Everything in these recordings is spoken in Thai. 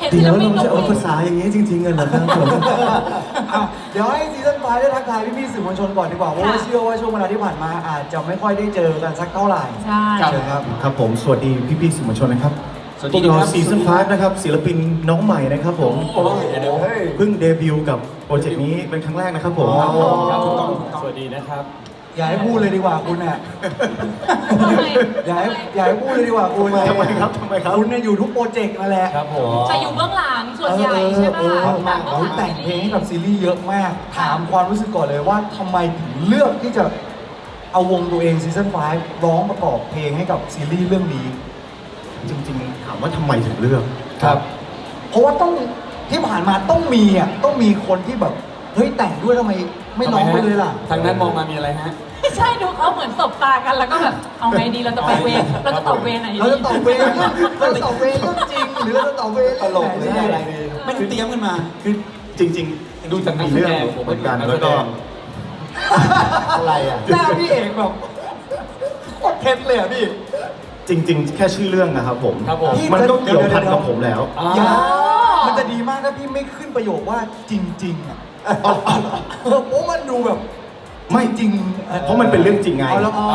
เห็นเดี๋ศิยวลปินเราลจะงเอาเพลภางษาอย่างนี้จริงๆกันเหรอครับผมอะเดี๋ยวให้ซีซั่นไฟได้ทักทายพี่ๆสื่อมวลชนก่อนดีกว่าเพราะว่าค่ะเชื่อว่าช่วงเวลาที่ผ่านมาอาจจะไม่ค่อยได้เจอกันสักเท่าไหร่ใช่เชิญครับครับผมสวัสดีพี่ๆสื่อมวลชนนะครับสวัสพดีวกเราครับซีซั่นฟนะครับศิลปินน้องใหม่นะครับผมโอ้ยเดี๋ยวเฮ้ยเพิ่งเดบิวต์กับโปรเจกต์นี้เป็นครั้งแรกนะครับผมอ๋อครับถูกต้องสวัสดีนะครับ อย่าให้พูดเลยดีกว่าคุณเนี่ยทำไมอย่าให้อย่าให้พูดเลยดีกว่าคุณทำไมครับทำไมครับคุณเนี่ยอยู่ทุกโปรเจกต์นั่นแหละครับผมแต่อยู่เบื้องหลังส่วนใหญ่ใช่ไหมเออคะเออมากบื้เราองหลัแต่งเพลงให้กับซีรีส์เยอะมาก ถามความรู้สึกก่อนเลยว่าทำไมถึงเลือกที่จะเอาวงตัวเองซีซั่น5ร้องประกอบเพลงให้กับซีรีส์เรื่องนี้ จริงๆ ถามว่าทำไมถึงเลือกครับ เพราะว่าต้องที่ผ่านมาต้องมีอะต้องมีคนที่แบบเฮ้ยแต่งด้วยทำไม ไม่ร้องไปเลยล่ะ ทางนั้นมองมามีอะไรฮะไม่ใช่ดูเขาเหมือนสบตากันแล้วก็แบบเอาไงดีเราจะไปเวรเราจะตอบเวรไหนดีเราจะตอบเวรเราจะตอบเวรเรื่องจริง หรือเราจะตอบเวรตลกหรืออะไรดีไม่ได้เตรียมกันมา คือจริง ๆ ดูจากนักมีแสเรื่องดงผมเหมือนกันนักแล้วแสดก็งอะไรอะหน้าพี่เอกแบบโคตรเท็จเลยอะพี่ จริง ๆ แค่ชื่อเรื่องนะครับผม ครับผม มันก็เกี่ยวพันกับผมแล้วอ่าอย่ามันจะดีมากถ้าพี่ไม่ขึ้นประโยคว่าจริง ๆอะ เพราะมันดูแบบ ไม่จริง เพราะมันเป็นเรื่องจริงไง เอาแล้วอ๋อ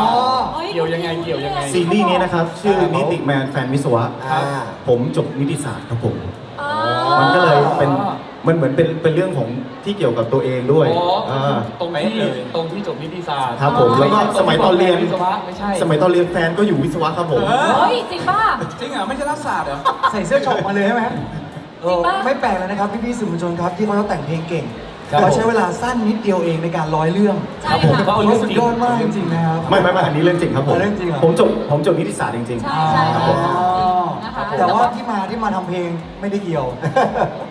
ฮ้เกี่ยวยังไงเกี่ยวยังไง ซีรีส์นี้นะครับ ชื่อนิติแมนแฟนวิศวะครับ ผมจบนิติศาสตร์ครับผม อ๋อมันก็เลยเป็นมันเหมือนเป็นเป็นเรื่องของที่เกี่ยวกับตัวเองด้วยอ๋ออาาตรงที่ตรงที่จบนิติศาสตร์ครับผมแล้วก็สมัยตอนเรียน วิศวะไม่ใช่สมัยตอนเรียนแฟนก็อยู่วิศวะครับผมเออเฮ้ยจริงป่ะ จริงเหรอไม่ใช่รัฐศาสตร์เหรอ ใส่เสื้อช็อปมาเลยใช่ไหมเออจริงปะ ไม่แปลกเลยนะครับพี่ๆสื่อมวลชนครับที่เขาจะแต่งเพลงเก่ง ครับเขาใช้เวลาสั้นนิดเดียวเองในการร้อยเรื่องใช่ผมค่ะ ก็เอาเรื่องสุดจริง ยอดมากจริงๆนะครับ ไม่ไม่ไม่อันนี้เรื่องจริงครับผมเอาเรื่องจริงเหรอ ผมจบผมจบนิติศาสตร์จริงใช่ใช่ครับค่ะผมนะคะ แต่ว่าที่มาที่มาทำเพลงไม่ได้เกี่ยว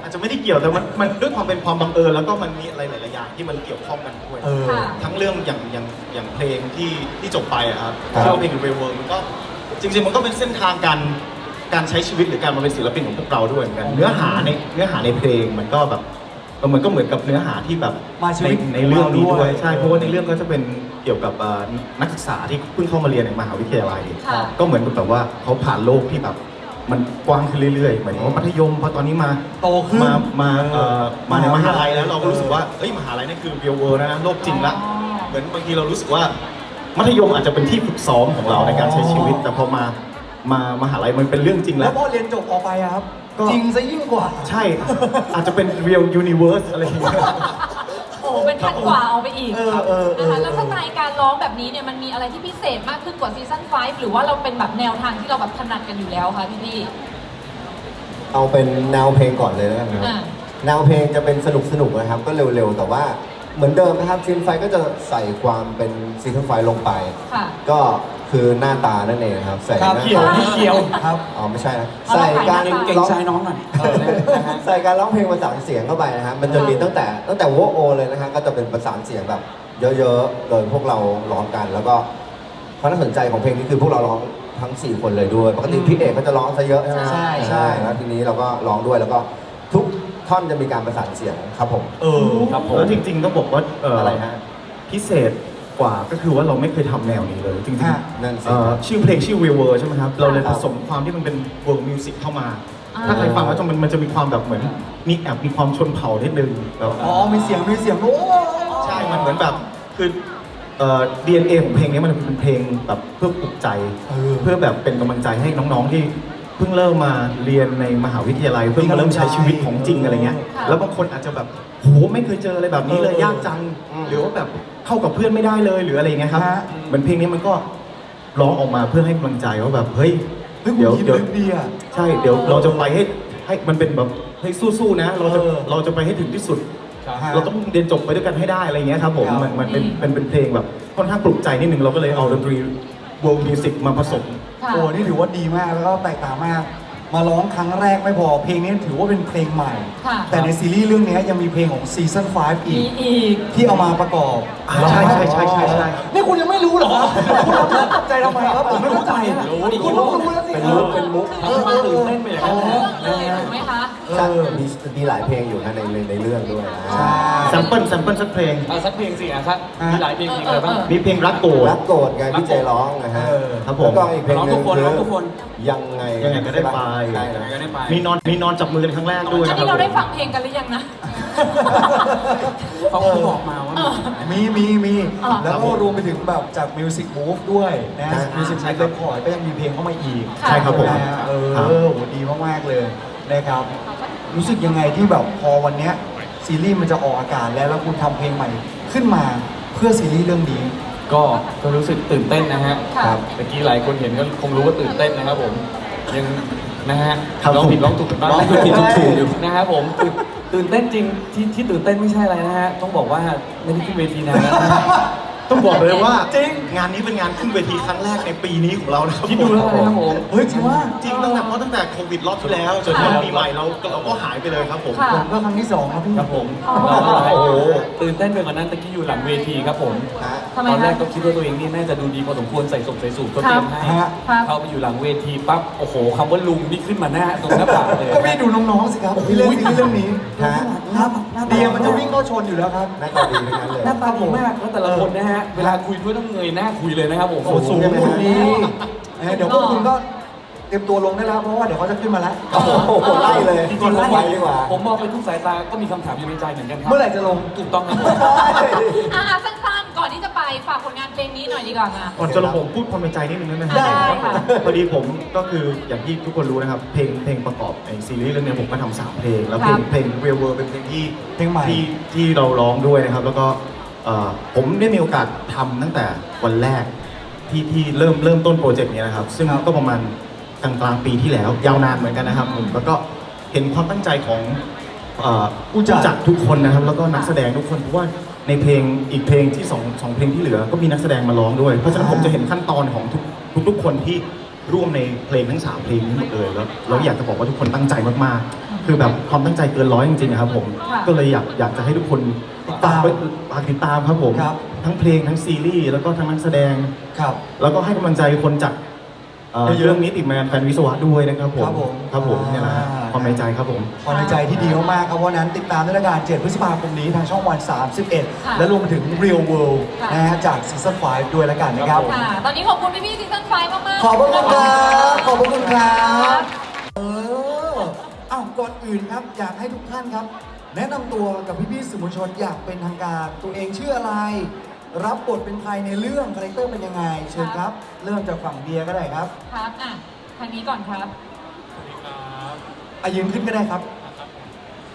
อาจจะไม่ได้เกี่ยวแต่มันมันด้วยความเป็นความบังเอิญแล้วก็มันมีอะไรหลายๆอย่างที่มันเกี่ยวข้องกันด้วย เออ ค่ะ ทั้งเรื่องอย่างอย่างอย่างเพลงที่ที่จบไปอะครับครับชื่อว่าเพลงเรเวอร์มันก็จริงๆมันก็เป็นเส้นทางการการใช้ชีวิตหรือการมาเป็นศิลปินของพวกเราด้วยเหมือนกันเนื้อหาในเนื้อหาในเพลงมันก็แบบ มันก็เหมือนกับเนื้อหาที่แบบมาชีในวิตในเรื่องนี้ของเราด้ด้ววยยใช่เพราะว่าในเรื่องก็จะเป็นเกี่ยวกับเอ่อนักศึกษาที่เพิ่งเข้ามาเรียนในมหาวิทยาลัย ค่ะ ก็เหมือนกับแบบว่าเขาผ่านโลกที่แบบมันกว้างขึ้นเรื่อยๆเหมือนว่ามัธยมพอตอนนี้มา โตขึ้น มา มาเอ่อมาในมหาลัยแล้วเราก็เออรู้สึกว่า เอ้ยมหาลัยนี่คือ real world แล้วนะโลกจริงละ อ๋อ เหมือนบางทีเรารู้สึกว่า มัธยมอาจจะเป็นที่ฝึกซ้อมของเราในการใช้ชีวิต แต่พอมา มามหาลัยมันเป็นเรื่องจริงแล้แล้ว วพอเรียนจบออกไปอะครับ ก็จริงซะยิ่งกว่า ใช่ อาจจะเป็น real universe อะไรอย่างเงี้ย โอ้โหเป็นพันกว่าเอาไปอีกเออเออเออ นะคะแล้วสไตล์การร้องแบบนี้เนี่ยมันมีอะไรที่พิเศษมากขึ้นกว่าซีซั่น5หรือว่าเราเป็นแบบแนวทางที่เราแบบถนัดกันอยู่แล้วคะพี่พี่ เอาเป็นแนวเพลงก่อนเลยแล้วกันนะครับอ่า แนวเพลงจะเป็นสนุกสนุกๆนะครับ ก็เร็วๆ แต่ว่าเหมือนเดิมนะครับซีนไฟก็จะใส่ความเป็นซีซันไฟลงไป ค่ะ ก็ คือหน้าตานั่นเองครับ ใส่ครับหน้าเกี่ยวไม่เกี่ยวครับ อ๋อไม่ใช่นะเอาใส่การเราเก่งร้อง ชายน้องหน่อยเออนะฮะ ใส่การร้องเพลงประสานเสียงเข้าไปนะครับมันจะมีตั้งแต่ตั้งแต่วโอเลยนะฮะก็จะเป็นประสานเสียงแบบ เยอะๆ โดยพวกเราร้องกัน แล้วก็ความน่าสนใจของเพลงนี้คือพวกเราร้องทั้ง 4 คนเลยด้วย ปกติพี่เอกก็จะร้องซะเยอะใช่ไหมใช่ใช่ ใช่แล้วทีนี้เราก็ร้องด้วยแล้วก็ทุกท่อนจะมีการประสานเสียงครับผม เออครับผม แล้วจริงๆต้องบอกว่าเอะไรฮะ พิเศษ กว่าก็คือว่าเราไม่เคยทำแนวนี้เลยจริงฮะนั่นสิเอ่อชื่อเพลงชื่อ real world ใช่ไหมครับ เราเลยผสมความที่มันเป็น world music เข้ามา อ่า ถ้าใครฟังแล้วจะมันมันจะมีความแบบเหมือน มีแอบมีความชนเผ่านิดนึงแบบอ๋อมีเสียงมีเสียงโอ้ใช่มันเหมือนแบบคือเอ่อ DNA ของเพลงนี้มันเป็นเพลงแบบเพื่อปลุกใจ เออ เพื่อแบบเป็นกำลังใจให้น้องๆที่เพิ่งเริ่มมาเรียนในมหาวิทยาลัย เพิ่งมาเริ่มใช้ชีวิตของจริงอะไรเงี้ย ค่ะ แล้วบางคนอาจจะแบบ โหไม่เคยเจออะไรแบบนี้เลยเออยากจังอืมหรือว่าแบบเข้ากับเพื่อนไม่ได้เลยหรืออะไรเงี้ยครับฮะเหมือนเพลงนี้มันก็ร้องออกมาเพื่อให้กำลังใจว่าแบบเฮ้ยเฮ้ยเดี๋ยวคุณคิดเดี๋ยวลึกดีอะใช่เดี๋ยวเราจะไปให้ให้มันเป็นแบบเฮ้ยสู้ๆนะ เราจะเออเราจะไปให้ถึงที่สุดครับฮะเราต้องเรียนจบไปด้วยกันให้ได้อะไรเงี้ยครับผมครับมันมันเป็นอืมเป็นเป็นเพลงแบบค่อนข้างปลุกใจนิดนึงเราก็เลยเอาดนตรี world music มาผสมค่ะโอ้นี่ถือว่าดีมากแล้วก็แตกต่างมาก มาร้องครั้งแรกไม่พอเพลงนี้ถือว่าเป็นเพลงใหม่ ค่ะ แต่ในซีรีส์เรื่องนี้ยังมีเพลงของซีซั่น5อีมีก อีก ที่เอามาประกอบอ่าใช่ใช่ใช่ใช่ใช่ นี่คุณยังไม่รู้เหรอคุณรับตกใจทำไมครับผมไม่เข้าใจรู้ดิคุณต้องรู้แล้วสิเป็นมุกเป็นมุกคือมาตื่นเต้นไปอย่างนั้นเลยถูกไหมคะใช่ฮะเออมีมีหลายเพลงอยู่นะในในในเรื่องด้วยนะใช่แซมเปิลแซมเปิลสักเพลงอะสักเพลงสิอะสักมีหลายเพลงเพลงอะไรบ้าง มีเพลงรักโกรธ รักโกรธไงพี่เจร้องนะฮะเออครับผม แล้วก็อีกเพลงหนึงร้องทุกคนคืร้องทุกคน ยังไงยังไงก็ได้ไป ใช่ยังนะไงก็ได้ไป มีนอนมีนอนจับมือกันครั้งแรกด้วยอันนะคนี้รับเราได้ฟังเพลงกันหรือยังนะ เขาบอกมาว่ามีมีมีมีอ๋อ แล้วก็รวมไปถึงแบบจากมิวสิกมูฟด้วยนะใช่มิวสิกใช่มูฟครัเรบคคอร์ดก็ยังมีเพลงเข้ามาอีกค่ะใช่ครับผม นะฮะเออครับ โหดีมาก ๆ เลยนะครับ รู้สึกยังไงที่แบบพอวันเนี้ยซีรีส์มันจะออกอากาศแล้วแล้วคุณทำเพลงใหม่ขึ้นมาเพื่อซีรีส์เรื่องนี้ ก็ก็รู้สึกตื่นเต้นนะฮะค่ะครับเมื่อกี้หลายคนเห็นก็คงรู้ว่าตื่นเต้นนะครับผมยังนะฮะครับร้องผิดร้องถูกกันบ้างร้องผิดถูกถูกอยู่ นะครับผมตื่นตื่นเต้นจริงที่ที่ตื่นเต้นไม่ใช่อะไรนะฮะต้องบอกว่าไม่ได้ขึ้นเวทีนานแล้วนะฮะ ต้องบอกเลยว่าจริงงานนี้เป็นงานขึ้นเวทีครั้งแรกในปีนี้ของเรานะครับคิดดูแล้วกันนะครับผมเฮ้ยจริงว่าจริงตั้งแต่เพราะตั้งแต่โควิดรอบที่แล้วจนค่ะปีใหม่เราเราก็หายไปเลยครับผมค่ะผมก็ครั้งที่สองครับพี่ครับผมอ๋อโอ้โหตื่นเต้นไปกว่านั้นตะกี้อยู่หลังเวทีครับผมฮะทำไมตอนแรคะกก็คิดว่าตัวเองนี่น่าจะดูดีพอสมควรใส่ส่งใส่สูทก็เตรียมให้ฮะครับเข้าไปอยู่หลังเวทีปั๊บโอ้โหคำว่าลุงนี่ขึ้นมาหน้าตรงหน้าผากเลยก็พี่ดูน้องๆสิครับพี่เล่นซีรีส์เรื่องนี้ฮะหน้าเดียมันจะวิ่งเข้าชนอยู่แล้วครับหน้าตาดีทั้งนั้นเลยหน้าตาดีมากแล้วแต่ละคนนะฮะเวลาคุยด้วยต้องเงยหน้าคุยเลยนะครับผมโอ้สูงใช่ไหมหุ่นฮะดีเออเดี๋ยวพวกคุณก็เตรียมตัวลงได้แล้วเพราะว่าเดี๋ยวเขาจะขึ้นมาแล้วโอ้โหไล่เลยจริงๆแล้วไปดีกว่า ผมมองไปทุกสายตาก็มีคำถามอยู่ในใจเหมือนกันครัเมื่อไหร่จะลง ถูกต้องครับผมอ่าสั้นๆ ก่อนที่จะไปฝากผลงานเพลงนี้หน่อยดีกว่าค่ะ ก่อนจะลงผมพูดความในใจนิดนึงได้ไหมครับได้ค่ะ พอดีผมก็คืออย่างที่ทุกคนรู้นะครับ เพลงเพลงประกอบไอซีรีส์เรื่องเนี้ยผมก็ทำสามเพลง แล้วเพลงครับเพลง Real World เป็นเพลงที่เพลงใหม่ที่ที่เราร้องด้วยนะครับ แล้วก็เอ่อ ผมได้มีโอกาสทำตั้งแต่วันแรกที่ที่เริ่มเริ่มต้นโปรเจกต์นี้นะครับ ซึ่งก็ประมาณกลางกลางๆปีที่แล้ว ยาวนานเหมือนกันนะครับผมแล้วก็เห็นความตั้งใจของเอ่อผู้จัดทุกคนนะครับ แล้วก็นักแสดงทุกคนเพราะว่าในเพลงอีกเพลงที่สองสองเพลงที่เหลือก็มีนักแสดงมาร้องด้วย เพราะฉะนั้นผมจะเห็นขั้นตอนของทุกทุกทุกคนที่ร่วมในเพลงทั้งสามเพลงนี้หมดเลยแล้วเราอยากจะบอกว่าทุกคนตั้งใจมากๆ คือแบบความตั้งใจเกินร้อยจริงๆนะครับผมค่ะก็เลยอยากอยากจะให้ทุกคน ติดตามฝกฝากติดตามครับผม ครับ ทั้งเพลงทั้งซีรีส์แล้วก็ทั้งนักแสดง ครับ แล้วก็ให้กำลังใจคนจากเอ่อเยอะๆเรื่องนิติแมนแฟนวิศวะด้วยนะครับผม ครับผมครับผมเนี่ยนะฮะอ่า ความในใจครับผม ความในใจที่ดีมากๆครับวันนั้นติดตามด้วยละกัน7พฤษภาคมนี้ทางช่องวัน 31 ค่ะและรวมไปถึง Real World ค่ะ นะฮะจากซีซั่น5ด้วยละกันนะครับ ค่ะ ตอนนี้ขอบคุณพี่ๆซีซั่นไฟมากๆ ขอบพระคุณครับ ขอบพระคุณครัครับบเออ อ้าวก่อนอื่นครับ อยากให้ทุกท่านครับ แนะนำตัวกับพี่ๆสื่อมวลชนอย่างเป็นทางการ ตัวเองชื่ออะไร รับบทเป็นใครในเรื่องคาแรคเตอร์เป็นยังไง เชิญครับ เริ่มจากฝั่งเบียร์ก็ได้ครับครับอะทางนี้ก่อนครับสวัสดีครับอายืนขึ้นก็ได้ครับ นะครับ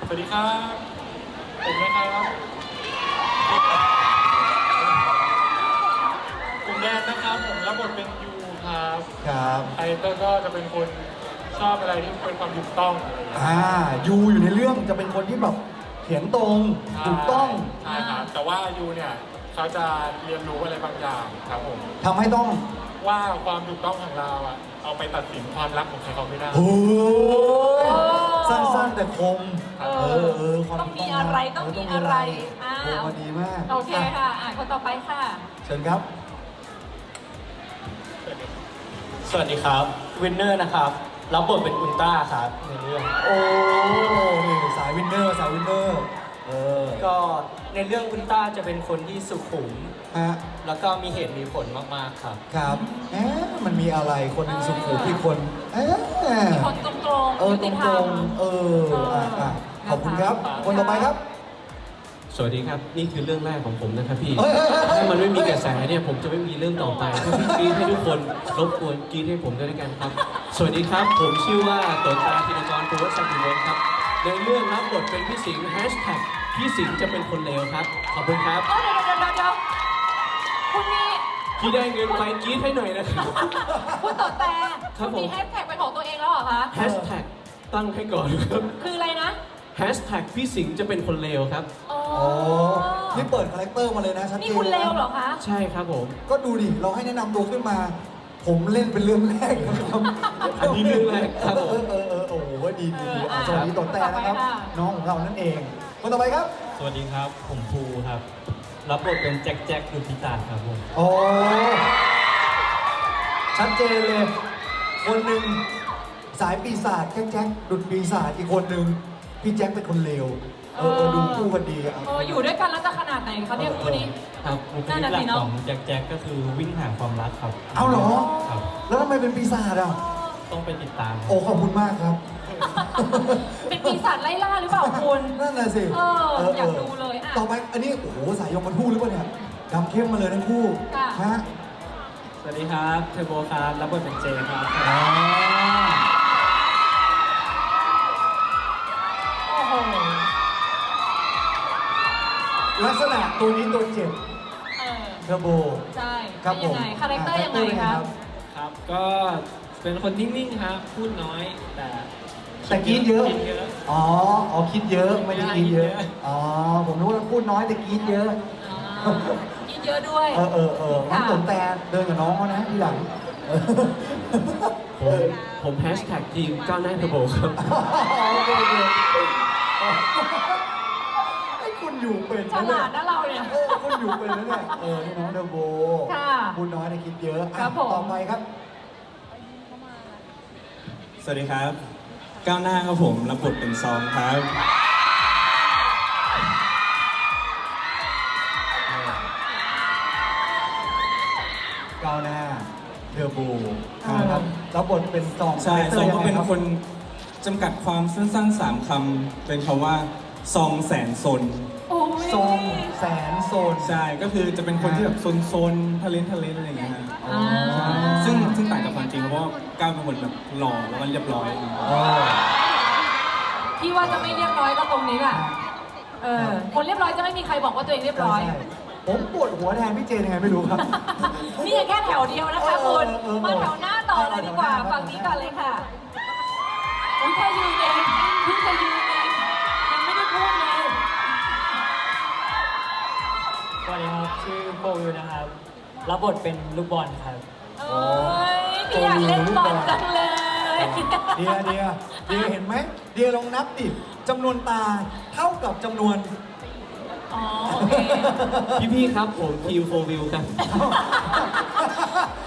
สวัสดีครับ ผมนะครับผมแดนนะครับ ผมรับบทเป็นยูครับครับ ไอเตอร์ก็จะเป็นคน ชอบอะไรที่เป็นความถูกต้องอะไรอย่างเงี้ยอ่ายูอยู่ในเรื่องจะเป็นคนที่แบบเถียงตรงถูกต้องใช่ครับแต่ว่ายูเนี่ยเขาจะเรียนรู้อะไรบางอย่างครับผมทำให้ต้อง ว่าความถูกต้องของเราอะเอาไปตัดสินความรักของใครเขาไม่ได้ โอ้โอ้สั้นๆแต่คมเอเอออเออความต้องมีอะไรต้องมีอะไรอ่า โอ้มาดีมากโอเคค่ะ อะคนต่อไปค่ะ เชิญครับ สวัสดีครับวินเนอร์นะครับ รับบทเป็นอุลตร้าครับในเรื่อง โอ้นี่สายวินเนอร์สายวินเนอร์เออก็ในเรื่องอุลตร้าจะเป็นคนที่สุขุม ฮะแล้วก็มีเหตุมีผลมากๆครับ ครับเอ๊ะมันมีอะไรคนหนึ่งสุขุมอีกคนเอ๊ะมีคนตรงๆเออยุตติรงธรตรรมงๆเอออะอะขอบคุณครับ คนต่อไปครับ สวัสดีครับ นี่คือเรื่องแรกของผมนะครับพี่เอ้ยเอ้ยเอ้ยเอ้ย ถ้ามันไม่มีกระแสเนี่ยผมจะไม่มีเรื่องต่อไปถ้าพี่กรีดให้ทุกคนรบกวนกรีดให้ผมด้วยแล้วกันครับ สวัสดีครับ ผมชื่อว่าตนตาธินกรภูวสักดิวงศ์ครับ ในเรื่องรับบทเป็นพี่สิงห์แฮชแท็กพี่สิงห์จะเป็นคนเลวครับ ขอบคุณครับ เออเดี๋ยวเดี๋ยวเดี๋ยวเดี๋ยวคุณมีที่ได้เงินไปกรีดให้หน่อยนะครับ คุณต่อแต่ครับคุณมีผมแฮชแท็กเป็นของตัวเองแล้วเหรอคะ แฮชแท็กตั้งให้ก่อนครับคืออะไรนะ แฮชแท็กพี่สิงห์จะเป็นคนเลวครับ อ๋อ โอ้นี่เปิดคาแรคเตอร์มาเลยนะชัดเจนนี่คุณเลวเหรอคะ ใช่ครับผม ก็ดูดิ เราให้แนะนำตัวขึ้นมา ผมเล่นเป็นเรื่องแรกนะครับอันนี้เรื่องแรกครับผมเออเออเออโอ้โหดีดีดีอะเออสวัสดีตนแต่นะครับ ต่อไปค่ะ น้องของเรานั่นเองคนต่อไปครับ สวัสดีครับ ผมภูครับ รับบทเป็นแจ็คแจ็คดุจพิตานครับผม โอ้ชัดเจนเลย คนหนึ่งสายปีศาจแจ๊กแจ๊กดุดปีศาจอีกคนหนึ่งพี่แจ็คเป็นคนเลว เออเออดูคู่กันดีอะเอออยู่ด้วยกันแล้วจะขนาดไหนคะเนี่ยคู่นี้ ครับบุคนั่ลินกน่ะหลัสิกเนอะของแจ็คแจ็คก็คือวิ่งหาความรักครับเอาเหรอ ครับแล้วทำไมเป็นปีศาจอะ ต้องไปติดตามโอ้ขอบคุณมากครับ เป็นปีศาจไล่ล่าหรือเปล่าคุณนั่นน่ะสิเอออยากดูเลยอะ ต่อไปอันนี้โอ้โหสายยมมาทู่หรือเปล่าเนี่ยดำเข้มมาเลยทั้งคู่ค่ะ ฮะสวัสดีครับเทอร์โบครับรับบทเป็นเจครับ ลักษณะตัวนี้ตัวเจ็บเออเทอร์โบ ใช่ครับเป็นยังไงผมคาแรคเตอร์ยังไงอ่าคะครับ ก็เป็นคนนิ่งๆครับ พูดน้อย แต่แต่กรีดเยอะ คิดเยอะ อ๋อ อ๋อคิดเยอะไม่ได้กรีดเยอะคิดเยอะ อ๋อ ผมรู้ว่าพูดน้อยแต่กรีดเยอะอ๋อกินเยอะด้วย เออเออเอองั้นค่ะสนแต่เดินกับน้องเขานะทีหลังเออผมผมแฮชแท็กทีมก้าวหน้าเทอร์โบครับ โอเคโอเคไอ้คุณอยู่เป็นฉลาดนะเราเนี่ย เออคุณอยู่เป็นแล้วเนี่ยเออนี่น้องเดอะโบค่ะพูดน้อยแต่คิดเยอะอะครับผม ต่อไปครับ สวัสดีครับ ก้าวหน้าครับผมรับบทเป็นซองครับ ก้าวหน้าเทอร์โบอ่านะครับรับบทเป็นซองใช่คาซแรองตตก็ร์เป็นยังไงรับคนจำกัดความสั้นๆสามคำเป็นคำว่าซองแสนซนโอ้ย ทรงแสนโซน ใช่ก็คือจะเป็นคนที่แบบซนๆทะเลนทะเลนอะไรอย่างเงี้ยฮะอ่าซึ่งซึ่งต่างจากความจริงเพราะว่าก้าวเป็นคนแบบหล่อแล้วก็เรียบร้อยอ๋อพี่ว่าจะไม่เรียบร้อยก็ตรงนี้แหละเออคนเรียบร้อยจะไม่มีใครบอกว่าตัวเองเรียบร้อย ใช่ผมปวดหัวแทนพี่เจนยังไงไม่รู้ครับ นี่ยังแค่แถวเดียวนะคะเออคุณเออเออมาแถวหน้าต่อเลยดีกว่า เอาแถวหน้าฝั่งนี้ก่อนเลยค่ะอุ้ยแค่ยืนเองเพิ่งจะยืนเองยังไม่ได้พูดเลย วัสดีครับชื่อโปวิวนะครับ รับบทเป็นลูกบอลครับ เอ้ยพี่อยากเล่นบอลจังเลยเดียเดียเดียเห็นไหมเดียลองนับดิจำนวนตาเท่ากับจำนวนอ๋อโอเคพี่ๆครับผมทีมโฟวิวครับ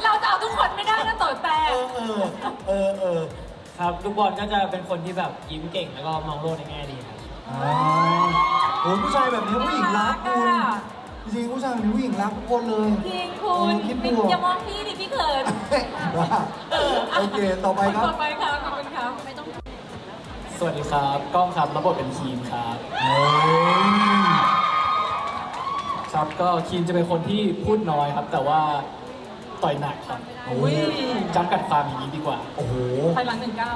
เราจะเอาทุกคนไม่ได้นะต่อแต่เออเออเออเออครับลูกบอลก็จะเป็นคนที่แบบยิ้มเก่งแล้วก็มองโลกในแง่ดีครับอ่าโอ้ยผู้ชายแบบนี้ผู้หญิงรักคุณน่ารักอะ จริงๆผู้ชายแบบนี้ผู้หญิงรักทุกคนเลย จริงคุเอณอคิดบไม่วก อย่ามองพี่ดิพี่เขินว่าโอเคต่อไปครับต่อไปครับขอบคุณครับไม่ต้องสวัสดีครับกล้องครับรับบทเป็นคีมครับเฮ้ยครับก็คีมจะเป็นคนที่พูดน้อยครับ แต่ว่าต่อยหนักครับอุ้ยจำกัดความอย่างนี้ดีกว่า โอ้โห ไปหลังหนึ่งเก้า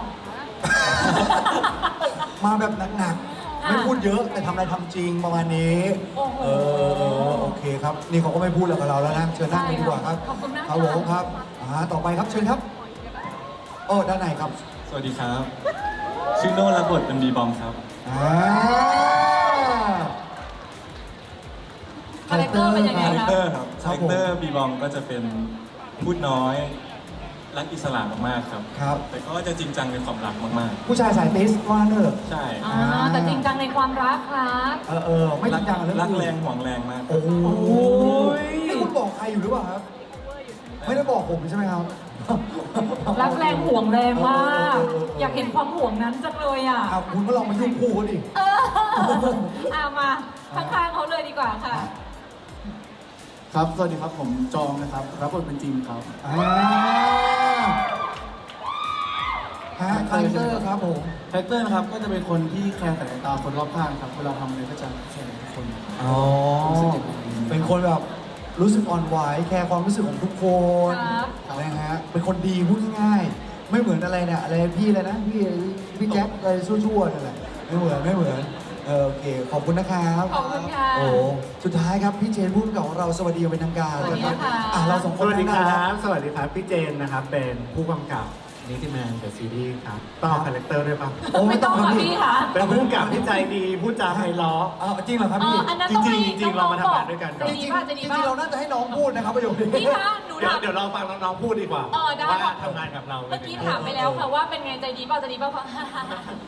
มาแบบหนักๆค่ะ ไม่พูดเยอะแต่ทำอะไรทำจริงประมาณนี้ โอ้โหเออเออโอเคครับ นี่เขาก็ไม่พูดแล้วกับเราแล้วนะเชิญนั่งเลยดีกว่าครับขอบคุณมากครับผมครับอ่าต่อไปครับเชิญครับ โอ้ด้านในครับสวัสดีครับ ชื่อโน่รับบทเป็นบีบอมครับ อ่าคาแรคเตอร์เป็นยังไง คาแรคคะเตอร์ครับครัคาบแรผมคเตอร์บีบอมก็จะเป็นพูดน้อย รักอิสระมากๆครับ ครับ แต่ก็จะจริงจังในความรักมากผู้ชายสายติสว่าเนอะๆ ใช่อ่าแต่จริงจังในความรักครับเออเออไม่จริงจังกับเรื่องรักอื่นแรงห่วงแรงมากโอ้โหนี่คุณบอกใครอยู่หรือเปล่าครับ ไม่ได้บอกผมใช่ไหมครับ รักแรงห่วงแรงมาก เออเออเออเอออยากเห็นความห่วงนั้นจังเลยอะอะคุณก็ลองมายุ่งคู่เขาดิ เอออ่ามาข้างๆเขาเลยดีกว่าค่ะ ครับ สวัสดีครับ ผมจองนะครับ รับบทเป็นจิมครับ อ่า ฮะคาแรคเตอร์ครับผมคาแรคเตอร์นะครับก็จะเป็นคนที่แคร์สายตาคนรอบข้างครับเวลาทำอะไรก็จะแคร์ทุกคนอ๋อรู้สึกอย่างนี้เป็นคนแบบรู้สึกอ่อนไหวแคร์ความรู้สึกของทุกคนครับนะฮะเป็นคนดีพูดง่ายๆไม่เหมือนอะไรเนี่ยอะไรพี่เลยนะพี่พี่แจ็คอะไรชั่วๆนั่นแหละไม่เหมือนไม่เหมือนเออโอเคขอบคุณนะครับขอบคุณค่ะ โอ้สุดท้ายครับพี่เจนพูดกับเราสวัสดีอย่างเป็นทางการสวัสดีนะค่ะ อะเราสองคสนวัสดีคนั่งรัได้แล้วบสวัสดีครับ พี่เจนนะครับ เป็นผู้กำกับ นิติแมนเดอะซีรีส์ครับต้องเอาคาแรคเตอร์ด้วยปะโอ้ไม่ต้องค่ะพี่ค่ะเป็นผู้กำกับที่ใจดีพูดจาไพเราะเอาจริงเหรอครับเอพี่ออันนั้นต้องจริให้งๆจริงๆน้องเรามาๆทำบงาอนกด้วยกันใจดีป่ะใจจดีริงป่ะๆเราน่าจะให้น้องพูดนะครับประโยคนี้ พี่คะหนูเดี๋ยวถาม เดี๋ยวลองฟังน้องๆพูดดีกว่า เออได้ ว่าทำงานกับเราเมื่อกี้ถามไปแล้วค่ะว่าเป็นไงใจดีเปล่าใจดีเปล่า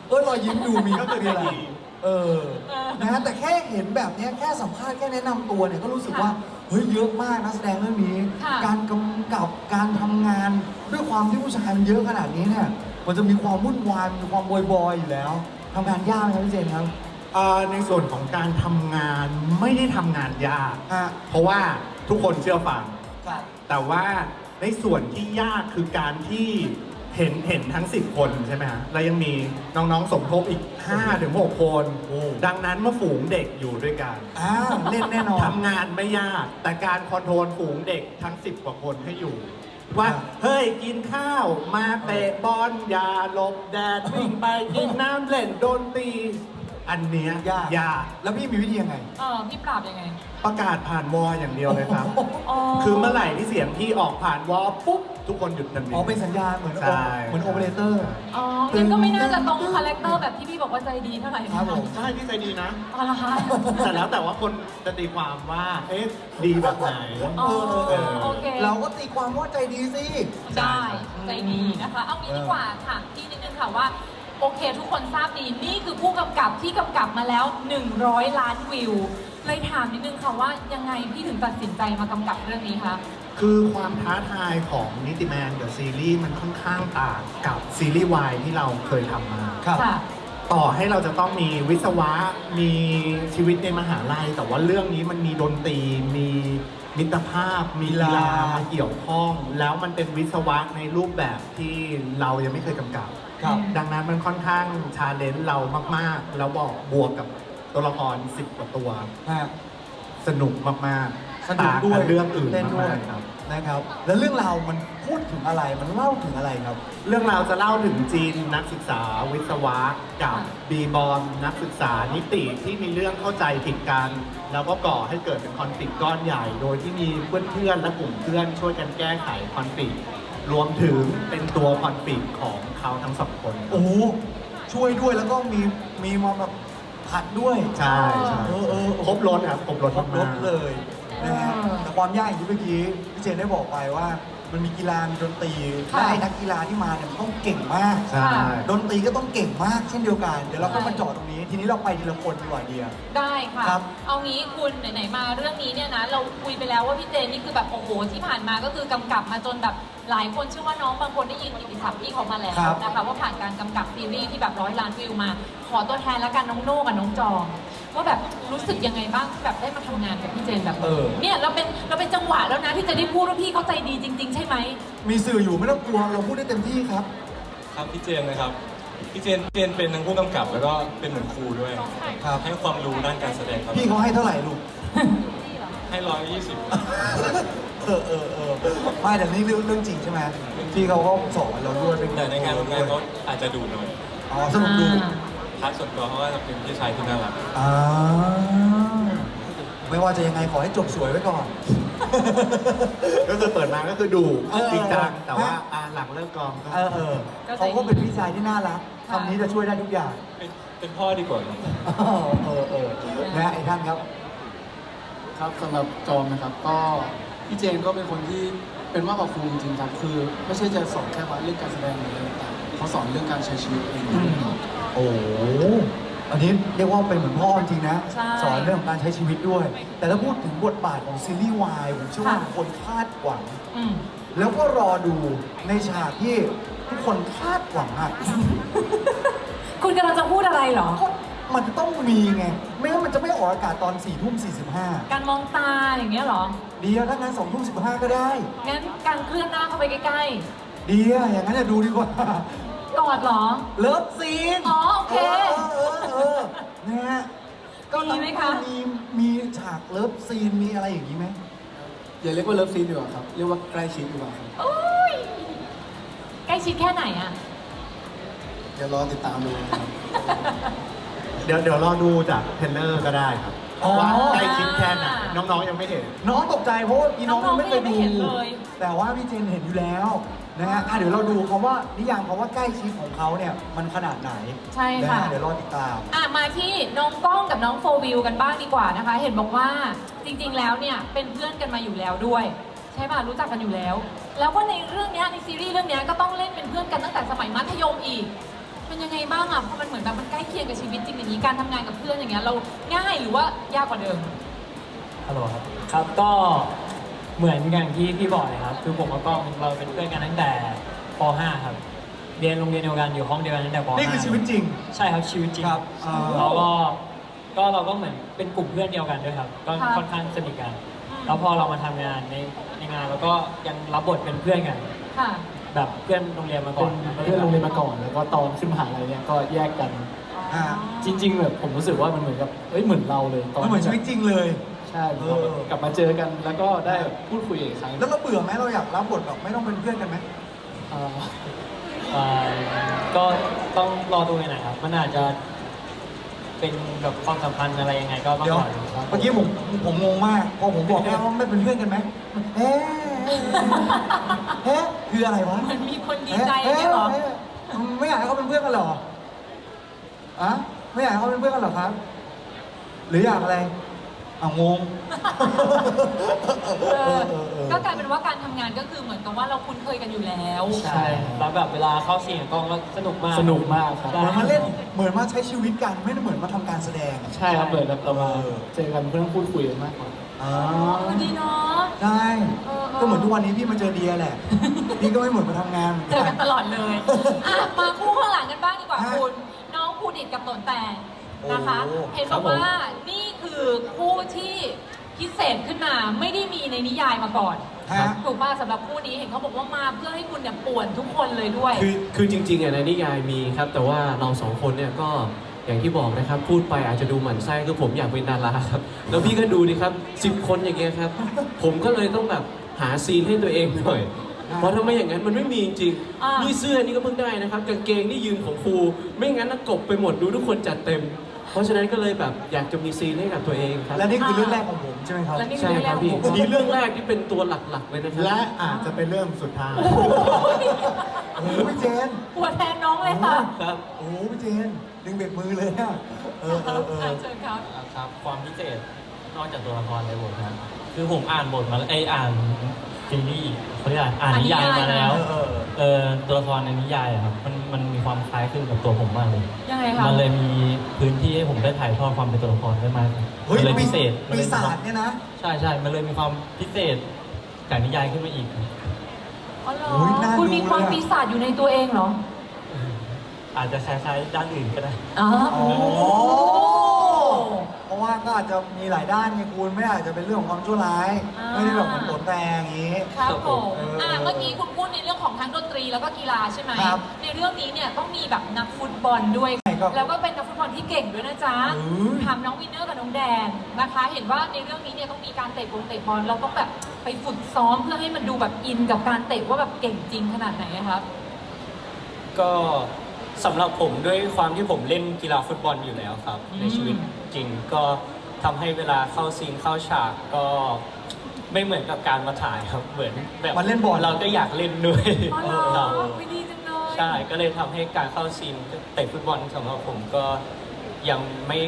เออรอยยิ้มดูมีก็คือมีอะไรดี เออเออ นะฮะแต่แค่เห็นแบบเนี้ยแค่สัมภาษณ์แค่แนะนำตัวเนี่ยก็รู้สึกค่ะว่าเฮ้ยเยอะมากนักแสดงเรื่องนี้ ค่ะการกำกับการทำงาน ด้วยความที่ผู้ชายมันเยอะขนาดนี้เนี่ยมันจะมีความวุ่นวายมีความบอยๆอยู่แล้วพำงานยากไหมครับพี่เจนครับเอ่อในส่วนของการทำงานไม่ได้ทำงานยาก ฮะเพราะว่าทุกคนเชื่อฟังครับแต่ว่าในส่วนที่ยากคือการที่ เห็นเห็นทั้ง 10 คนใช่ไหมฮะแล้วยังมีน้องๆสมทบอีก5-6ถึง6คน ดังนั้นเมื่อฝูงเด็กอยู่ด้วยกันอ้าวเล่นแน่นอนทำงานไม่ยาก แต่การคอนโทรลฝูงเด็กทั้ง 10 กว่าคนให้อยู่ ว่าครับเฮ้ยกินข้าวมาเตะบอลอย่าหลบแดดวิ่งไปกินน้ำเล่นโดนตีอันเนี้ยยาก ยากแล้วพี่มีวิธียังไง เออพี่ปราบยังไง ประกาศผ่านวออย่างเดียวเลยครับอ๋อคือเมื่อไหร่ที่เสียงที่ออกผ่านวอปุ๊บ ทุกคนหยุดทันที อ๋อเป็นสัญญาณเหมือนใช่ เหมือนโอเปอเรเตอร์ อ๋องั้นก็ไม่น่าจะตรงคาแรคเตอร์แบบที่พี่บอกว่าใจดีเท่าไหร่ครับผม ใช่พี่ใจดีนะ อ๋อเหรอคะแต่แล้วแต่ว่าคนจะตีความว่า เอ๊ะ ดีแบบไหน อ๋อโอเค เราก็ตีความว่าใจดีสิ ได้ใจดีนะคะ เอางี้ดีกว่าถามพี่นิดนึงค่ะว่า โอเคทุกคนทราบดีนี่คือผู้กำกับที่กำกับมาแล้ว 100 ล้านวิว เลยถามนิดนึงค่ะว่ายังไงพี่ถึงตัดสินใจมากำกับเรื่องนี้คะ คือความท้าทายของนิติแมนเดอะซีรีส์มันค่อนข้างต่างกับซีรีส์วายที่เราเคยทำมา ครับค่ะ ต่อให้เราจะต้องมีวิศวะมีชีวิตในมหาลัย แต่ว่าเรื่องนี้มันมีดนตรี มีมิตรภาพ มีกีฬามาเกี่ยวข้อง แล้วมันเป็นวิศวะในรูปแบบที่เรายังไม่เคยกำกับ ครับ ดังนั้นมันค่อนข้างชาเลนจ์เรามาก ๆ แล้วบอกบวกกับตัวละครสิบกว่าตัว ฮะ สนุกมาก ๆ สนุกด้วยต่างบเรื่องอื่นเต้นด้วยมากๆครับ นะครับ แล้วเรื่องราวมันพูดถึงอะไรมันเล่าถึงอะไรครับ เรื่องราวจะเล่าถึงจีนนักศึกษาวิศวะกับค่ะบีบอมนักศึกษานิติที่มีเรื่องเข้าใจผิดกัน แล้วก็ก่อให้เกิดเป็นคอนฟ lict ก้อนใหญ่ โดยที่มีเพื่อนๆและกลุ่มเพื่อนช่วยกันแก้ไขคอนฟ lict รวมถึงเป็นตัวคอนฟ lict ของเขาทั้งสองคนโอ้โหช่วยด้วยแล้วก็มีมีมาแบบผัดด้วยใช่ใช่เออเออครบรถครับครบรถครบรถมากๆ เลย นะฮะเออแต่ความยากอย่างที่เมื่อกี้พี่เจนได้บอกไปว่า มันมีกีฬามีดนตรีค่ะและไอ้นักกีฬาที่มาเนี่ยมันต้องเก่งมาก ใช่ ดนตรีก็ต้องเก่งมากเช่นเดียวกัน เดี๋ยวเราก็ใช่มาเจาะตรงนี้ ทีนี้เราไปทีละคนดีกว่าเดีย ได้ค่ะ ครับเอางี้คุณไหนๆมาเรื่องนี้เนี่ยนะ เราคุยไปแล้วว่าพี่เจนนี่คือแบบโอ้โหที่ผ่านมาก็คือกำกับมาจนแบบหลายคนเชื่อว่าน้องบางคนได้ยินกิตติศัพท์พี่เขามาแล้วครับ นะคะว่าผ่านการกำกับซีรีส์ที่แบบร้อยล้านวิวมา ขอตัวแทนแล้วกันน้องโน่กับน้องจอง ว่าแบบรู้สึกยังไงบ้างที่แบบได้มาทำงานกับพี่เจนแบบเออ เนี่ยเราเป็นเราเป็นจังหวะแล้วนะที่จะได้พูดว่าพี่เขาใจดีจริง ๆ ใช่ไหม มีสื่ออยู่ไม่ต้องกลัวเราพูดได้เต็มที่ครับ ครับพี่เจนนะครับพี่เจนเจนเป็นทั้งผู้กำกับแล้วก็เป็นเหมือนครูด้วยครับ ให้ความรู้ด้านการแสดงครับพี่เขาให้เท่าไหร่ลูก ให้ร้อยยี่สิบ เออเออเออไม่แต่นี่เรื่องเรื่องจริงใช่ไหมพี่เขาก็สอนเราด้วยเป็นแต่ในงานทำงานเขาอาจจะดูหน่อย อ๋อสนุกดูอ่า พาร์ทส่วนตัวเขาก็จะเป็นพี่ชายที่น่ารักอ่าไม่ว่าจะยังไงขอให้จบสวยไว้ก่อน ก็คือเปิดมาก็คือดูเออจริงจังแต่ว่าอ่าหลังเลิกกองก็เออเออก็ใจดีเขาก็เป็นพี่ชายที่น่ารักคำนี้จะช่วยได้ทุกอย่าง เป็นเป็นพ่อดีกว่าครับเออเออนะไอ้ท่านครับ ครับสำหรับจอมนะครับก็พี่เจนก็เป็นคนที่เป็นมากกว่าครูจริงๆครับคือ ไม่ใช่จะสอนแค่ว่าเรื่องการแสดงหรืออะไรต่างๆเขาสอนเรื่องการใช้ชีวิตเองอืม โอ้โหอันนี้เรียกว่าเป็นเหมือนพ่อจริงๆนะ ใช่สอนเรื่องของการใช้ชีวิตด้วย แต่ถ้าพูดถึงบทบาทของซีรีส์วายผมเชื่อว่าค่ะ คนคาดหวัง อืม แล้วก็รอดูในฉากที่ทุกคนคาดหวังอะคุณกำลังจะพูดอะไรเหรอ ก็มันจะต้องมีไง ไม่งั้นมันจะไม่ออกอากาศตอน4ี่ทุ่มสี่สิบห้าการมองตาอย่างเงี้ยเหรอดีอะถ้างั้นสองทุ่มสิบห้าก็ได้ งั้นการเคลื่อนหน้าเข้าไปใกล้ดีอะอย่างนั้นจะดูดีกว่าๆ กอดเหรอ เลิฟซีนอ๋อโอเคเออเออเออนะฮะก็มีไหมคะ มีมีฉากเลิฟซีนมีอะไรอย่างนี้ไหมอย่าเรียกว่าเลิฟซีนดีกว่าครับ เรียกว่าใกล้ชิดดีกว่าครับโอ้ยใกล้ชิดแค่ไหนอะเดี๋ยวรอติดตามดูนะครับ เดี๋ยวเดี๋ยวรอดูจากเทรลเลอร์ก็ได้ครับอ๋อ ว่าใกล้ชิดแค่ไหนน้องๆยังไม่เห็น น้องตกใจเพราะว่าพี่น้องน้องๆไม่เคยไม่ดูเห็นเลย แต่ว่าพี่เจนเห็นอยู่แล้ว นะฮะอะเดี๋ยวเราดูคำว่านิยามคำว่าใกล้ชิดของเขาเนี่ยมันขนาดไหนใช่นะค่ะฮะเดี๋ยวรอติดตาม อะมาที่น้องก้องกับน้องโฟวิวกันบ้างดีกว่านะคะ เห็นบอกว่าจริงๆแล้วเนี่ยเป็นเพื่อนกันมาอยู่แล้วด้วย ใช่ป่ะรู้จักกันอยู่แล้ว แล้วก็ในเรื่องเนี้ยในซีรีส์เรื่องเนี้ยก็ต้องเล่นเป็นเพื่อนกันตั้งแต่สมัยมัธยมอีกเป็นยังไงบ้างอะเพราะมันเหมือนแบบมันใกล้เคียงกับชีวิตจริงอย่างนี้การทำงานกับเพื่อนอย่างเงี้ยเราง่ายหรือว่ายากกว่าเดิม ฮัลโหลครับ ครับก็ เหมือนอย่างที่พี่บอกเลยครับ คือผมกับกล้องเราเป็นเพื่อนกันตั้งแต่ป .5 ครับ เรียนโรงเรียนเดียวกันอยู่ห้องเดียวกันตั้งแต่ปนี่คือชีวิตจริง ใช่ครับชีวิตจริงครับอ่า แล้วก็ก็เราก็เหมือนเป็นกลุ่มเพื่อนเดียวกันด้วยครับ ก็ค่ะค่อนข้างสนิทกัน แล้วพอเรามาทำงานในในงานเราก็ยังรับบทเป็นเพื่อนกัน ค่ะ แบบเพื่อนโรงเรียนมาก่เป็อนนเพื่อนโรงเรียนมาก่อนแล้วก็ตอนขึ้นมหาลัยเนี่ยก็แยกกัน อ่า จริง ๆ แบบผมรู้สึกว่ามันเหมือนกับเอ้ยเหมือนเราเลยตอนมันเหมือนชีวิตจริงเลย ใช่เอเราอแบบกลับมาเจอกันแล้วก็ได้พูดคุยอีกครั้งแล้วเราเบื่อไหมเราอยากรับบทแบบไม่ต้องเป็นเพื่อนกันไหมเอ่อเอ่อก็ต้องรอดูหน่อยครับ มันอาจจะเป็นแบบความสัมพันธ์อะไรยังไงก็ต้องเดี๋ยวรอดูครับ เมื่อกี้ผมผมงงมากพอผมบอกว่าไม่เป็นเพื่อนกันไหมเอ๊ะเอ๊ะคืออะไรวะเหมือนมีคนดีใจอย่างเงี้ยเหรอะะไม่อยากให้เขาเป็นเพื่อนกันเหรออะไม่อยากให้เขาเป็นเพื่อนกันเหรอครับ หรืออยากอะไร อะงง เออก็กลายเป็นว่าการทำงานก็คือเหมือนกับว่าเราคุ้นเคยกันอยู่แล้ว ใช่ แล้วแบบเวลาเข้าซีนกับกล้องก็สนุกมาก สนุกมากครับได้เหมือนมาเล่นเหมือนมาใช้ชีวิตกันไม่ได้เหมือนมาทำการแสดง ใช่ครับเหมือนแบบเรามาเจอกันเพื่อพูดคุยกันมากกว่า อ๋อเออดีเนาะ ได้ เออเออ ก็เหมือนทุกวันนี้พี่มาเจอเดียแหละ พี่ก็ไม่เหมือนมาทำงานเหมือนเจอกักัน นตลอดเลยอะมาคู่ข้างหลังกันบ้างดีกว่าฮะคุณ น้องภูดิตกับตนแต่งนะคะ โอ้ เห็นบอกว่านี่ คือคู่ที่พิเศษขึ้นมาไม่ได้มีในนิยายมาก่อนฮะ ถูกป่ะสำหรับคู่นี้เห็นเขาบอกว่ามาเพื่อให้คุณเนี่ยป่วนทุกคนเลยด้วย คือคือจริงๆอะในนิยายมีครับ แต่ว่าเราสองคนเนี่ยก็อย่างที่บอกนะครับ พูดไปอาจจะดูหมั่นไส้คือผมอยากเป็นดาราครับ แล้วพี่ก็ดูดิครับสิบคนอย่างเงี้ยครับ ผมก็เลยต้องแบบหาซีนให้ตัวเองหน่อย เพราะถ้าไม่อย่างนั้นมันไม่มีจริงอ่าๆนี่เสื้อนี่ก็เพิ่งได้นะครับกางเกงนี่ยืมของครู ไม่งั้นนะกบไปหมดดูทุกคนจัดเต็มเพ ราะฉะนั้นก็เลยแบบอยากจะมีซีนให้กับตัวเองครับ และนี่คือเรื่องแรกของผมใช่ไหมครับ และนี่ใช่ครับพี่เรื่องแรกของผม นี่เรื่องแรกที่เป็นตัวหลักๆเลยนะครับและอาจจะเป็นเรื่องสุดท้ายโอ้โหพี่เจนปวดแทนน้องเลยค่ะครับ โอ้โหพี่เจนดึงเบรกมือเลยอะเออเออเอออะเชิญครับ ครับความพิเศษนอกจากตัวละครในบทครับคือผมอ่านบทมาไอยอ่าน ซีรีส์เขาเรียกอะไรอ่านนิยายมาแล้ว เออ เออตัวละครในนิยายอะครับมันมันมีความคล้ายคลึงกับตัวผมมากเลย ยังไงคะมันเลยมีพื้นที่ให้ผมได้ถ่ายทอดความเป็นตัวละครได้มากขึ้นเฮ้ยมันเลยปีพิเศษมันปีเลยมีศาควาจมเนี่ยนะ ใช่ใช่มันเลยมีความพิเศษจากนิยายขึ้นมาอีกครับอ๋อเหรอโอ้ยน่าคุณดูมีความเลยอะปีศาจอยู่ในตัวเองเหรออาจจะคล้ายๆด้านอื่นก็ได้ อ๋อ อ๋อเพราะว่าก็ อาจจะมีหลายด้านไงคุณไม่อาจจะเป็นเรื่องของความชั่วร้ายไม่ได้แบบเหมือนโดนแตงอย่างนี้ ครับผมเอออ่อะเมื่อกี้คุณพูดในเรื่องของทั้งดนตรีแล้วก็กีฬาใช่ไหม ครับในเรื่องนี้เนี่ยต้องมีแบบนักฟุตบอลด้วย ใช่ครับแล้วก็เป็นนักฟุตบอลที่เก่งด้วยนะจ๊ะอืม ถามน้องวินเนอร์กับน้องแดนนะคะ เห็นว่าในเรื่องนี้เนี่ยต้องมีการเตะบอลเตะบอลเราต้องแบบไปฝึกซ้อมเพื่อให้มันดูแบบอินกับการเตะว่าแบบเก่งจริงขนาดไหนอะครับ ก็สำหรับผมด้วยความที่ผมเล่นกีฬาฟุตบอลอยู่แล้วครับในชีวิตจริงก็ ทำให้เวลาเข้าซีนเข้าฉากก็ไม่เหมือนกับการมาถ่ายครับเหมือนแบบมันเล่นบอล เราก็อยากเล่นด้วยอ๋อเหรครัอบวิดีจังเลยใช่ก็เลยทำให้การเข้าซีนเตะฟุตบอลสำหรับผมก็ยังไม่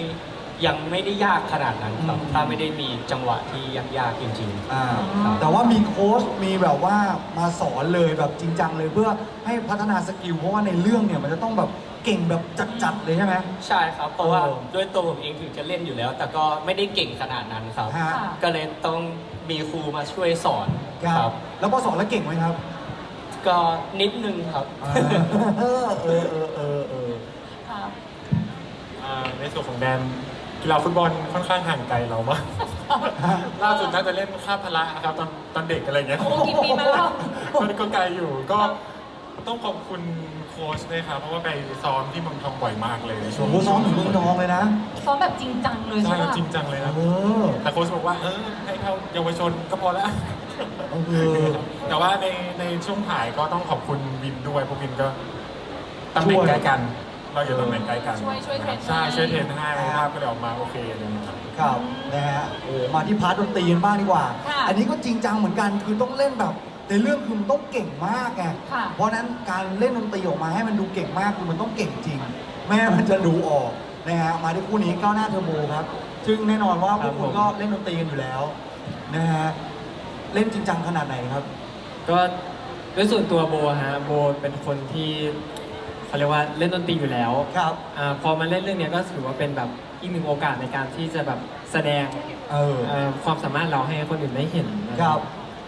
ยังไม่ได้ยากขนาดนั้นครับ อืม ถ้าไม่ได้มีจังหวะที่ยากๆจริง อ่าครับ แต่ว่ามีโค้ชมีแบบว่ามาสอนเลยแบบจริงจังเลยเพื่อให้พัฒนาสกิลเพราะว่าในเรื่องเนี่ยมันจะต้องแบบเก่งแบบจัดๆเลยใช่ไหม ๆ ใช่ครับ เพราะว่าเออด้วยตัวผมเองถึงจะเล่นอยู่แล้ว แต่ก็ไม่ได้เก่งขนาดนั้นครับฮะก็เลยต้องมีครูมาช่วยสอนครับ แล้วพอสอนแล้วเก่งไหมครับก็นิดนึงครับอ่าเออเออเออเออเออครับอ่าในส่วนของแดน กีฬาฟุตบอลค่อนข้างห่างไกลเรามาก ล่าสุดน่าจะเล่นข้ามพละครับตอนตอนเด็กอะไรเงี้ยโอ้กี่ปีมาแล้ว มันก็ไกลอยู่ก็ต้องขอบคุณโค้ชด้วยครับเพราะว่าไปซ้อมที่เมืองทองบ่อยมากเลยในช่วโอ้งโหซ้อมถึงเมืองทองเลยนะซ้อมแบบจริงจังเลยใช่ใช่ไหมจริงจังเลยนะเออ แต่โค้ชบอกว่าเออให้เข้าเยาวชนก็พอแล้ว เออ แต่ว่าในในช่วงถ่ายก็ต้องขอบคุณวินด้วยเพราะวินก็ตำแหน่งใกล้กัน เราอยู่ตำแหน่งใกล้กันช่วยช่วยเทรนใช่ให้ช่วยเทรนให้ภาพก็เลยออกมาโอเคเลยครับ ครับนะฮะโอ้มาที่พาร์ทดนตรีกันบ้างดีกว่า ค่ะอันนี้ก็จริงจังเหมือนกันคือต้องเล่นแบบในเรื่องคือมันต้องเก่งมากไงค่ะ เพราะฉะนั้นการเล่นดนตรีออกมาให้มันดูเก่งมากคือมันต้องเก่งจริง แม่งั้นมันจะดูออกนะฮะมาที่คู่นี้ก้าวหน้าเทอร์โบครับ ซึ่งแน่นอนว่าพวกคุณก็เล่นดนตรีกันอยู่แล้วนะฮะเล่นจริงจังขนาดไหนครับ ก็ด้วยส่วนตัวโบฮะโบเป็นคนที่ เขาเรียกว่าเล่นดนตรีอยู่แล้วครับ อ่าพอมาเล่นเรื่องเนี้ยก็ถือว่าเป็นแบบอีกหนึ่งโอกาสในการที่จะแบบแสดงเออเอ่อความสามารถเราให้คนอื่นได้เห็นนะ ครับ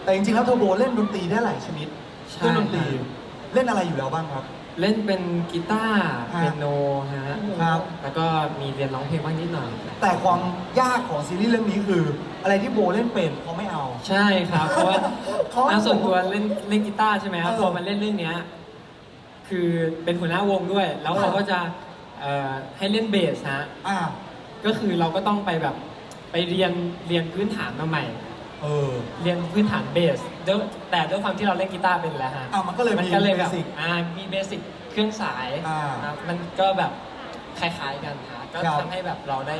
แต่จริงๆแล้วเทอร์โบเล่นดนตรีได้หลายชนิดใช่ เครื่องดนตรีเล่นอะไรอยู่แล้วบ้างครับ เล่นเป็นกีตาร์ฮะเปียโนฮะครับ แล้วก็มีเรียนร้องเพลงบ้างนิดหน่อย แต่ความยากของซีรีส์เรื่องนี้คือ อะไรที่โบเล่นเป็นเขาไม่เอา ใช่ครับ เพราะว่าเขาอะส่วนตัวเล่นเล่นกีตาร์ใช่ไหมครับเออพอมาเล่นเรื่องเนี้ย คือเป็นหัวหน้าวงด้วย แล้วเขาก็จะเอ่อให้เล่นเบสฮะ อ่าก็คือเราก็ต้องไปแบบไปเรียนเรียนพื้นฐานมาใหม่ เออ เรียนพื้นฐานเบสด้วยแต่ด้วยความที่เราเล่นกีตาร์เป็นแล้วฮะอะมันก็เลยมันมีก็เลยแบบ basic อ่ามีเบสิกเครื่องสายอ่าครับมันก็แบบคล้ายๆกันฮะก็ครับ ทำให้แบบเราได้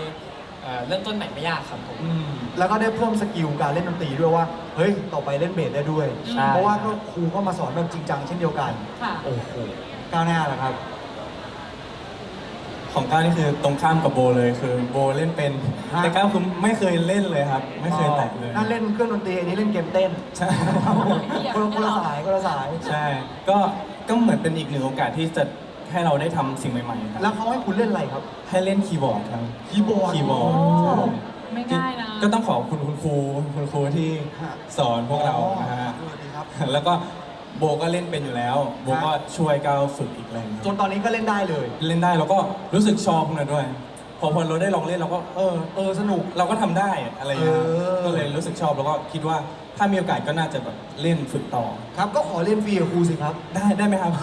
เอ่อเริ่มต้นใหม่ไม่ยากครับผม อืมแล้วก็ได้เพิ่มสกิลการเล่นดนตรีด้วยว่า เฮ้ย ต่อไปเล่นเบสได้ด้วย ใช่ เพราะว่าก็ครูก็มาสอนแบบจริงจังเช่นเดียวกัน ค่ะ โอ้โห ก้าวหน้าแล้วครับ ของก้าวนี่คือตรงข้ามกับโบเลยคือโบเล่นเป็น ฮะ แต่ก้าวคือไม่เคยเล่นเลยครับ ไม่เคยแตะเลย นั่นเล่นเครื่องดนตรีอันนี้เล่นเกมเต้นใช่ คนละคนละสายคนละสาย ใช่ ก็ก็เหมือนเป็นอีกหนึ่งโอกาสที่จะ ให้เราได้ทำสิ่งใหม่ๆครับแล้วเขาให้คุณเล่นอะไรครับ ให้เล่นคีย์บอร์ดครับ คีย์บอร์ด คีย์บอร์ดโอ้ใช่ไม่ง่ายนะ ก็ต้องขอบคุณคุณครูคุณครูที่ฮะ สอนพวกเรานะฮะสวัสดีครับ แล้วก็โบก็เล่นเป็นอยู่แล้ว โบก็ช่วยก้าวฝึกอีกแรงคจรับนตอนนี้ก็เล่นได้เลย เล่นได้แล้วก็รู้สึกชอบมันด้วย พอพอเราได้ลองเล่นเราก็เออ เออสนุก เราก็ทำได้อะไรอย่างเงี้ยเออ ก็เลยรู้สึกชอบแล้วก็คิดว่า ถ้ามีโอกาสก็น่าจะแบบเล่นฝึกต่อ ครับก็ขอเล่นฟรีกับครูสิครับได้ได้ไหมครับ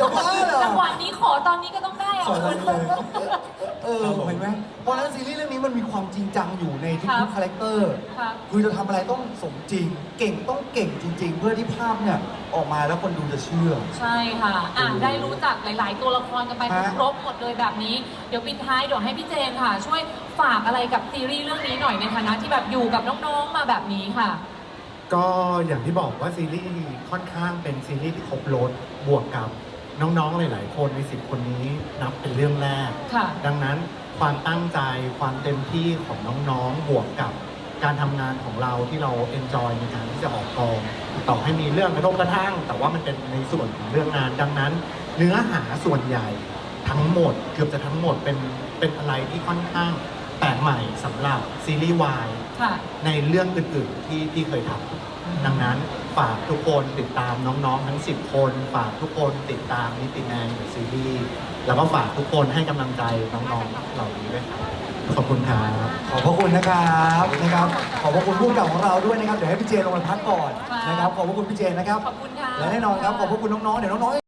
จะบ้าเหรอจังหวะนี้ขอตอนนี้ก็ต้องได้อะขอตอนนี้เลยเออเห็นไหมเพราะฉะนั้นซีรีส์เรื่องนี้มันมีความจริงจังอยู่ในครัทุบกๆคาแรคเตอร์ ครับ คือจะทำอะไรต้องสมจริง เก่งต้องเก่งจริง ๆ เพื่อที่ภาพเนี่ยออกมาแล้วคนดูจะเชื่อ ใช่ค่ะ อะ ได้รู้จักหลาย ๆ ตัวละครกันไปฮะ ครบหมดเลยแบบนี้ เดี๋ยวปิดท้ายเดี๋ยวให้พี่เจนค่ะ ช่วยฝากอะไรกับซีรีส์เรื่องนี้หน่อยในฐานะที่แบบอยู่กับน้อง ๆ มาแบบนี้ค่ะ ก็อย่างที่บอกว่าซีรีส์ค่อนข้างเป็นซีรีส์ที่ครบรถบวกกับน้องๆ หลาย ๆ คนในสิบคนนี้นับเป็นเรื่องแรก ค่ะ ดังนั้นความตั้งใจความเต็มที่ของน้องๆ บวกกับการทำงานของเราที่เราเอนจอยในการที่จะออกกอง ต่อให้มีเรื่องกระทบกระทั่ง แต่ว่ามันเป็นในส่วนของเรื่องงาน ดังนั้น เนื้อหาส่วนใหญ่ทั้งหมดเกือบจะทั้งหมดเป็นเป็นอะไรที่ค่อนข้าง แปลกใหม่สำหรับซีรีส์วายค่ะ ในเรื่องอื่นๆที่ที่เคยทำดังนั้นฝากทุกคนติดตามน้องๆ ทั้ง 10 คน ฝากทุกคนติดตามนิติแมนซีรีส์แล้วก็ฝากทุกคนให้กำลังใจน้องๆเหล่านี้ด้วยครับขอบคุณครับขอบพระคุณนะครับนะครับ ขอบพระคุณผู้กำกับของเราด้วยนะครับเดี๋ยวให้พี่เจนลงมาพักก่อนครับนะครับขอบพระคุณพี่เจนนะครับ ขอบคุณค่ะ และแน่นอนครับขอบพระคุณน้องๆเดี๋ยวน้องๆ